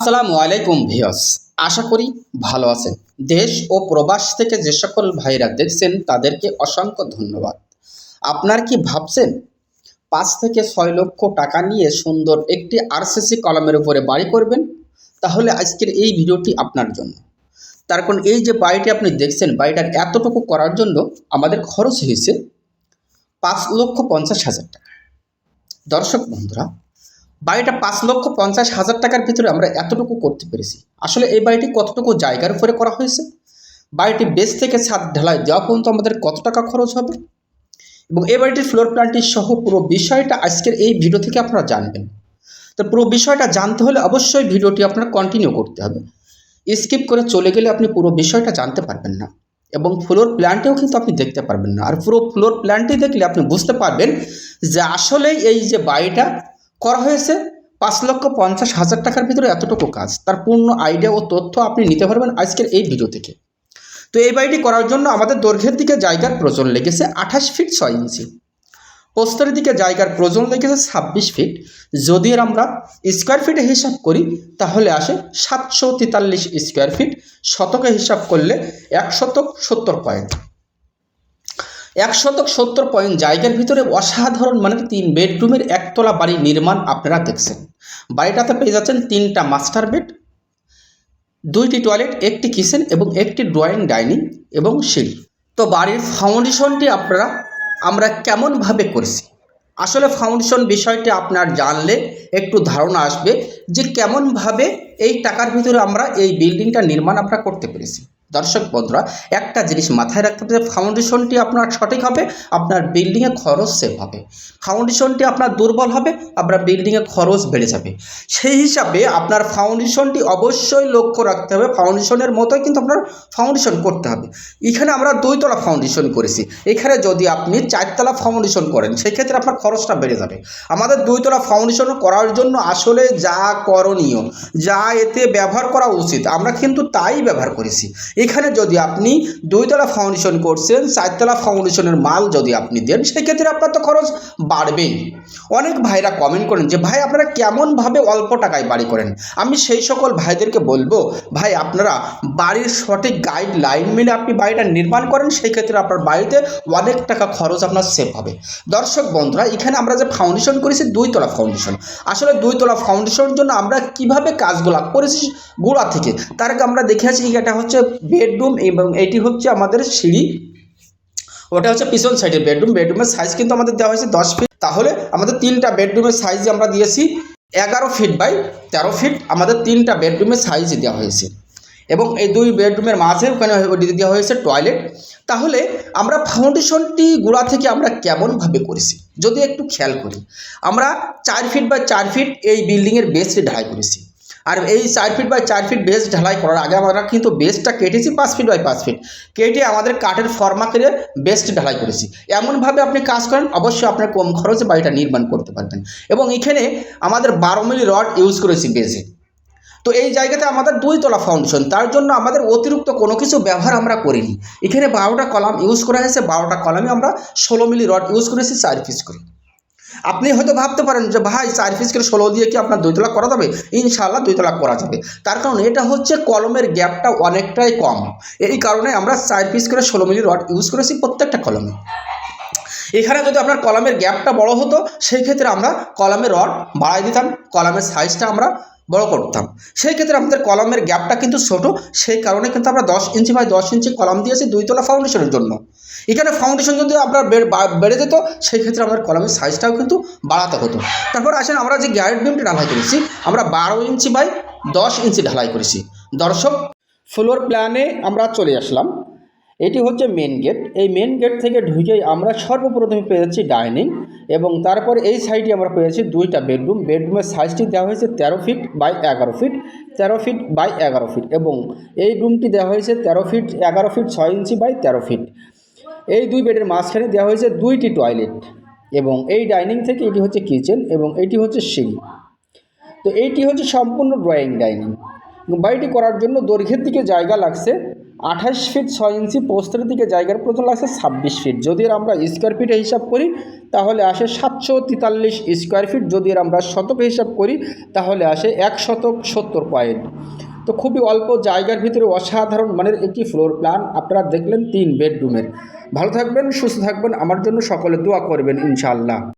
আসসালামু আলাইকুম ভিয়স আশা করি ভালো আছেন। দেশ ও প্রবাস থেকে যে সকল ভাইরা দেখছেন, তাদেরকে অসংখ্য ধন্যবাদ। আপনার কি ভাবছেন, পাঁচ থেকে ছয় লক্ষ টাকা নিয়ে সুন্দর একটি আরসিসি কলমের উপরে বাড়ি করবেন? তাহলে আজকের এই ভিডিওটি আপনার জন্য। তার কারণ এই যে বাড়িটি আপনি দেখছেন, বাড়িটার এতটুকু করার জন্য আমাদের খরচ হয়েছে পাঁচ লক্ষ পঞ্চাশ হাজার টাকা। দর্শক বন্ধুরা বাড়িটা পাঁচ লক্ষ পঞ্চাশ হাজার টাকার ভিতরে আমরা এতটুকু করতে পেরেছি। আসলে এই বাড়িটি কতটুকু জায়গার উপরে করা হয়েছে? বাড়িটি বেস থেকে ছাদ ঢালাই দেওয়া পর্যন্ত আমাদের কত টাকা খরচ হবে? এবং এই বাড়িটির ফ্লোর প্ল্যানটি সহ পুরো বিষয়টা আজকের এই ভিডিও থেকে আপনারা জানবেন। তো পুরো বিষয়টা জানতে হলে অবশ্যই ভিডিওটি আপনার কন্টিনিউ করতে হবে। স্কিপ করে চলে গেলে আপনি পুরো বিষয়টা জানতে পারবেন না। এবং ফ্লোর প্ল্যানটিও কিন্তু আপনি দেখতে পারবেন না। আর পুরো ফ্লোর প্ল্যানটি দেখলে আপনি বুঝতে পারবেন যে আসলেই এই যে বাড়িটা করা হয়েছে। পাঁচ লক্ষ পঞ্চাশ হাজার টাকার ভিতরে এতটুকু কাজ। তার পূর্ণ আইডিয়া ও তথ্য আপনি নিতে পারবেন আজকের এই ভিডিও থেকে। তো এই বাড়িটি করার জন্য আমাদের দৈর্ঘ্যের দিকে জায়গার প্রয়োজন লেগেছে আঠাশ ফিট ছয় ইঞ্চি। প্রস্তর দিকে জায়গার প্রয়োজন লেগেছে ছাব্বিশ ফিট। যদি এর আমরা স্কোয়ার ফিটে হিসাব করি, তাহলে আসে সাতশো তেতাল্লিশ স্কোয়ার ফিট। শতকে হিসাব করলে এক শতক সত্তর পয়েন্ট। এক শতক সত্তর পয়েন্ট জায়গার ভিতরে অসাধারণ মানে তিন বেডরুমের একতলা বাড়ি নির্মাণ আপনারা দেখছেন। বাড়িটাতে পেয়ে যাচ্ছেন তিনটা মাস্টার বেড, দুইটি টয়লেট, একটি কিচেন এবং একটি ড্রয়িং ডাইনিং এবং সিঁড়ি। তো বাড়ির ফাউন্ডেশনটি আপনারা, আমরা কেমনভাবে করেছি? আসলে ফাউন্ডেশন বিষয়টি আপনার জানলে একটু ধারণা আসবে যে কেমনভাবে এই টাকার ভিতরে আমরা এই বিল্ডিংটা নির্মাণ আমরা করতে পেরেছি। দর্শক বন্ধুরা, একটা জিনিস মাথায় রাখতে হবে যে ফাউন্ডেশনটি আপনার সঠিক হবে, আপনার বিল্ডিংয়ে খরচ সেভ হবে। ফাউন্ডেশনটি আপনার দুর্বল হবে, আপনার বিল্ডিংয়ে খরচ বেড়ে যাবে। সেই হিসাবে আপনার ফাউন্ডেশনটি অবশ্যই লক্ষ্য রাখতে হবে ফাউন্ডেশনের মতোই কিন্তু আপনার ফাউন্ডেশন করতে হবে। এখানে আমরা দুইতলা ফাউন্ডেশন করেছি। এখানে যদি আপনি চারতলা ফাউন্ডেশন করেন, সেক্ষেত্রে আপনার খরচটা বেড়ে যাবে। আমাদের দুইতলা ফাউন্ডেশন করার জন্য আসলে যা করণীয়, যা এতে ব্যবহার করা উচিত, আমরা কিন্তু তাই ব্যবহার করেছি। এখানে যদি আপনি দুইতলা ফাউন্ডেশন করছেন, চারতলা ফাউন্ডেশনের মাল যদি আপনি দেন, সেক্ষেত্রে আপনার তো খরচ বাড়বেই। অনেক ভাইরা কমেন্ট করেন যে, ভাই, আপনারা কেমনভাবে অল্প টাকায় বাড়ি করেন? আমি সেই সকল ভাইদেরকে বলব, ভাই, আপনারা বাড়ির সঠিক গাইডলাইন মেনে আপনি বাড়িটা নির্মাণ করেন সেই ক্ষেত্রে আপনার বাড়িতে অনেক টাকা খরচ আপনার সেভ হবে। দর্শক বন্ধুরা, এখানে আমরা যে ফাউন্ডেশন করেছি, দুইতলা ফাউন্ডেশন আসলে দুইতলা ফাউন্ডেশনের জন্য আমরা কীভাবে কাজগুলা করেছি গোড়া থেকে, তার আমরা দেখে আছি এটা হচ্ছে বেডরুম এবং এটি হচ্ছে আমাদের সিঁড়ি। ওটা হচ্ছে পিছন সাইডের বেডরুম বেডরুমের সাইজ কিন্তু আমাদের দেওয়া হয়েছে দশ ফিট তাহলে আমাদের তিনটা বেডরুমের সাইজ আমরা দিয়েছি এগারো ফিট বাই তেরো ফিট আমাদের তিনটা বেডরুমের সাইজ দেওয়া হয়েছে। এবং এই দুই বেডরুমের মাঝে ওখানে দেওয়া হয়েছে টয়লেট তাহলে আমরা ফাউন্ডেশনটি গোড়া থেকে আমরা কেমনভাবে করেছি? যদি একটু খেয়াল করি, আমরা চার ফিট বা চার ফিট এই বিল্ডিংয়ের বেসটি ঢালাই করেছি। আর এই চার ফিট বাই চার ফিট বেস ঢালাই করার আগে আমরা কিন্তু বেসটা কেটেছি পাঁচ ফিট বাই পাঁচ ফিট কেটে আমাদের কাঠের ফর্মা করে বেসটি ঢালাই করেছি। এমনভাবে আপনি কাজ করেন অবশ্যই আপনার কম খরচে বাড়িটা নির্মাণ করতে পারবেন। এবং এখানে আমাদের বারো মিলি রড ইউজ করেছি বেসে তো এই জায়গাতে আমাদের দুইতলা ফাউন্ডেশন তার জন্য আমাদের অতিরিক্ত কোনো কিছু ব্যবহার আমরা করিনি। এখানে বারোটা কলাম ইউজ করা হয়েছে বারোটা কলামে আমরা ষোলো মিলি রড ইউজ করেছি চার পিস করে। আপনি হয়তো ভাবতে পারেন যে, ভাই, চার পিস করে ষোলো দিয়ে কি আপনার দুই তলাক করা যাবে? ইনশাআল্লাহ দুই তলাক করা যাবে। তার কারণ এটা হচ্ছে কলমের গ্যাপটা অনেকটাই কম। এই কারণে আমরা চার পিস করে ষোলো মিলি রড ইউজ করেছি প্রত্যেকটা কলমে। এখানে যদি আপনার কলমের গ্যাপটা বড় হতো সেই ক্ষেত্রে আমরা কলমের রড বাড়াই দিতাম, কলমের সাইজটা আমরা বড় করতাম। সেই ক্ষেত্রে আমাদের কলমের গ্যাপটা কিন্তু ছোট, সেই কারণে কিন্তু আমরা দশ ইঞ্চি বাই দশ ইঞ্চি কলম দিয়েছি দুইতলা ফাউন্ডেশনের জন্য। এখানে ফাউন্ডেশন যদি আপনার বেড়ে বেড়ে যেত, সেই ক্ষেত্রে আমাদের কলমের সাইজটাও কিন্তু বাড়াতে হতো। তারপর আসেন আমরা যে গ্যারেট বিমটি ঢালাই করেছি, আমরা বারো ইঞ্চি বাই দশ ইঞ্চি ঢালাই করেছি। দর্শক ফ্লোর প্ল্যানে আমরা চলে আসলাম। এটি হচ্ছে মেন গেট এই মেন গেট থেকে ঢুকেই আমরা সর্বপ্রথমে পেয়ে যাচ্ছি ডাইনিং এবং তারপরে এই সাইডে আমরা পেয়েছি দুইটা বেডরুম বেডরুমের সাইজটি দেওয়া হয়েছে তেরো ফিট বাই এগারো ফিট তেরো ফিট বাই এগারো ফিট এবং এই রুমটি দেওয়া হয়েছে তেরো ফিট এগারো ফিট ছয় ইঞ্চি বাই তেরো ফিট এই দুই বেডের মাঝখানে দেওয়া হয়েছে দুইটি টয়লেট এবং এই ডাইনিং থেকে এটি হচ্ছে কিচেন এবং এটি হচ্ছে সিঁড়ি। তো এইটি হচ্ছে সম্পূর্ণ ড্রয়িং ডাইনিং বাড়িটি করার জন্য দৈর্ঘ্যের দিকে জায়গা লাগছে। আঠাশ ফিট ছয় ইঞ্চি পোস্টের দিকে জায়গার প্রয়োজন লাগছে ছাব্বিশ ফিট যদি আমরা স্কোয়ার ফিটে হিসাব করি, তাহলে আসে সাতশো তেতাল্লিশ স্কোয়ার ফিট যদি আমরা শতকে হিসাব করি, তাহলে আসে এক শতক সত্তর পয়েন্ট তো খুবই অল্প জায়গার ভিতরে অসাধারণ মানের একটি ফ্লোর প্ল্যান আপনারা দেখলেন তিন বেডরুমের ভালো থাকবেন, সুস্থ থাকবেন। আমার জন্য সকলে দোয়া করবেন, ইনশাআল্লাহ।